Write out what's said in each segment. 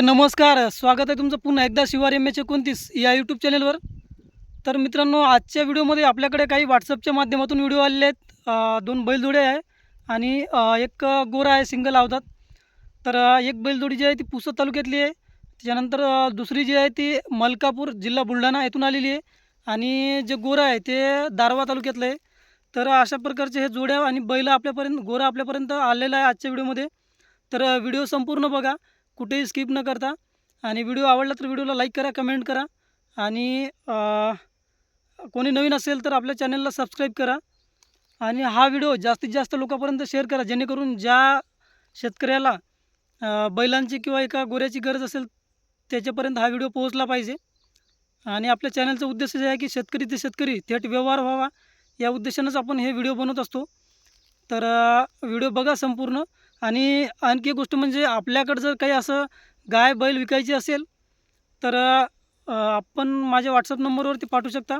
तर नमस्कार स्वागत आहे तुमचं पुन्हा एकदा शिवार एम एच एकोणतीस या यूट्यूब चॅनलवर तर मित्रांनो आजच्या व्हिडिओमध्ये आपल्याकडे काही व्हॉट्सअपच्या माध्यमातून व्हिडिओ आलेले आहेत. दोन बैलजोडे आहे आणि एक गोरा आहे सिंगल आवतात तर एक बैलजोडी जी आहे ती पुसद तालुक्यातली आहे. त्याच्यानंतर दुसरी जी आहे ती मलकापूर जिल्हा बुलढाणा येथून आलेली आहे. आणि जे गोरा आहे ते दारवा तालुक्यातलं आहे. तर अशा प्रकारचे हे जोड्या आणि बैल आपल्यापर्यंत गोरा आपल्यापर्यंत आलेला आहे आजच्या व्हिडिओमध्ये. तर व्हिडिओ संपूर्ण बघा. कुठेही स्किप न करता. आणि व्हिडिओ आवडला तर व्हिडिओला लाईक करा कमेंट करा. आणि कोणी नवीन असेल तर आपल्या चॅनलला सबस्क्राईब करा. आणि हा व्हिडिओ जास्तीत जास्त लोकांपर्यंत शेअर करा. जेणेकरून ज्या शेतकऱ्याला बैलांची किंवा एका गोऱ्याची गरज असेल त्याच्यापर्यंत हा व्हिडिओ पोहोचला पाहिजे. आणि आपल्या चॅनलचा उद्देश जे आहे की शेतकरी ते शेतकरी थेट व्यवहार व्हावा. या उद्देशानंच आपण हे व्हिडिओ बनवत असतो. तर व्हिडिओ बघा संपूर्ण. आणि आणखी एक गोष्ट म्हणजे आपल्याकडं जर काही असं गाय बैल विकायची असेल तर आपण माझ्या व्हॉट्सअप नंबरवरती पाठवू शकता.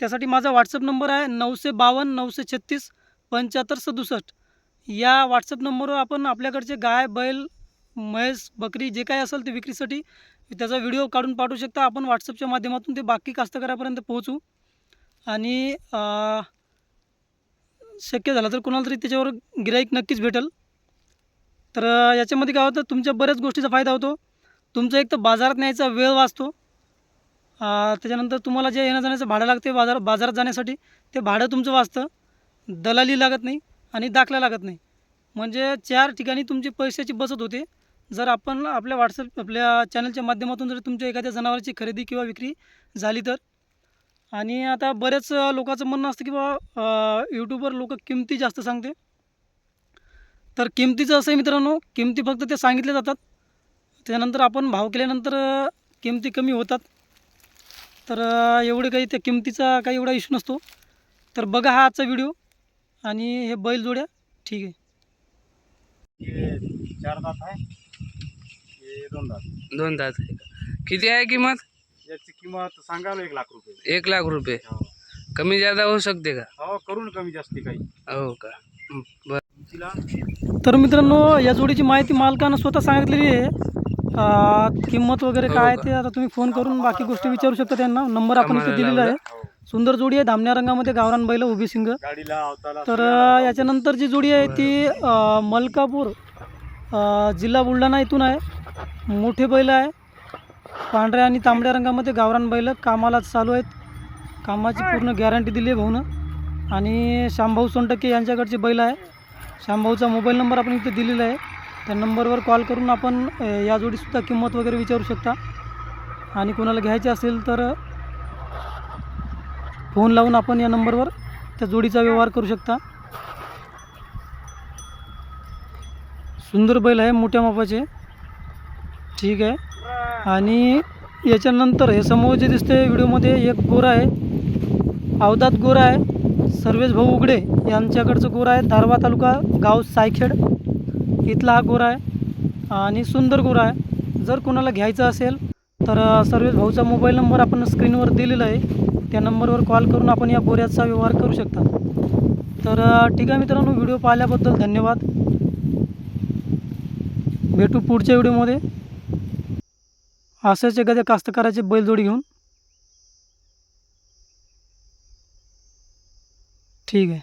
त्यासाठी माझा व्हॉट्सअप नंबर आहे नऊशे बावन्न नऊशे छत्तीस पंच्याहत्तर सदुसष्ट. या व्हॉट्सअप नंबरवर आपण आपल्याकडचे गाय बैल म्हैस बकरी जे काही असेल ते विक्रीसाठी त्याचा व्हिडिओ काढून पाठवू शकता. आपण व्हॉट्सअपच्या माध्यमातून ते बाकी कास्तकारापर्यंत पोहोचू. आणि शक्य झालं तर कोणाला तरी त्याच्यावर गिराईक नक्कीच भेटेल. तर याच्यामध्ये काय होतं तुमच्या बऱ्याच गोष्टीचा फायदा होतो. तुमचं एक तर बाजारात न्यायचा वेळ वाचतो. त्याच्यानंतर तुम्हाला जे येण्या जाण्याचं भाडं लागते बाजार बाजारात जाण्यासाठी ते भाडं तुमचं वाचतं. दलाली लागत नाही आणि दाखला लागत नाही. म्हणजे चार ठिकाणी तुमची पैशाची बचत होते. जर आपण आपल्या व्हॉट्सअप आपल्या चॅनलच्या माध्यमातून जर तुमच्या एखाद्या जनावराची खरेदी किंवा विक्री झाली तर. आणि आता बऱ्याच लोकांचं म्हणणं असतं की बाबा यूट्यूबवर लोक किमती जास्त सांगते. तर किमतीचं असं आहे मित्रांनो किमती फक्त ते सांगितले जातात. त्यानंतर आपण भाव केल्यानंतर किमती कमी होतात. तर एवढे काही त्या किमतीचा काही एवढा इश्यू नसतो. तर बघा हा आजचा व्हिडिओ आणि हे बैल जोड्या ठीक आहे. ये चार दात आहे. हे दोन दात. दोन का? किती आहे किंमत? याची किंमत सांगायला एक लाख रुपये. एक लाख रुपये. हो. कमी जादा होऊ शकते का? हो करून कमी जास्ती काही. हो का? बर. तर मित्रांनो या जोडीची माहिती मालकानं स्वतः सांगितलेली आहे. किंमत वगैरे काय आहे ते आता तुम्ही फोन करून बाकी गोष्टी विचारू शकता त्यांना. नंबर आपण इथे दिलेला आहे. सुंदर जोडी आहे धामण्या रंगामध्ये गावरान बैल उभी सिंग तर याच्यानंतर जी जोडी आहे ती मलकापूर जिल्हा बुलढाणा इथून आहे. मोठे बैल आहे. पांढऱ्या आणि तांबड्या रंगामध्ये गावरान बैल कामाला चालू आहेत. कामाची पूर्ण गॅरंटी दिली आहे भाऊनं. आणि श्यामभाऊ सोनटक्के यांच्याकडचे बैल आहे. श्यामभाऊचा मोबाईल नंबर आपण इथे दिलेला आहे. त्या नंबरवर कॉल करून आपण या जोडीसुद्धा किंमत वगैरे विचारू शकता. आणि कोणाला घ्यायचे असेल तर फोन लावून आपण या नंबरवर त्या जोडीचा व्यवहार करू शकता. सुंदर बैल आहे मोठ्या मापाचे. ठीक आहे. आणि याच्यानंतर हे समोर जे दिसते व्हिडिओमध्ये एक गोरा आहे. अवधात गोरा आहे. सर्वेश भाऊ उघडे यांच्याकडचं गोरा आहे. धारवा तालुका गाव सायखेड. इथला हा गोरा आहे आणि सुंदर गोरा आहे. जर कोणाला घ्यायचं असेल तर सर्वेश भाऊचा मोबाईल नंबर आपण स्क्रीनवर दिलेला आहे. त्या नंबरवर कॉल करून आपण या गोऱ्याचा व्यवहार करू शकता. तर ठीक आहे मित्रांनो व्हिडिओ पाहिल्याबद्दल धन्यवाद. भेटू पुढच्या व्हिडिओमध्ये. असेच एखाद्या कास्तकाराचे बैलजोडी घेऊन. ठीक आहे.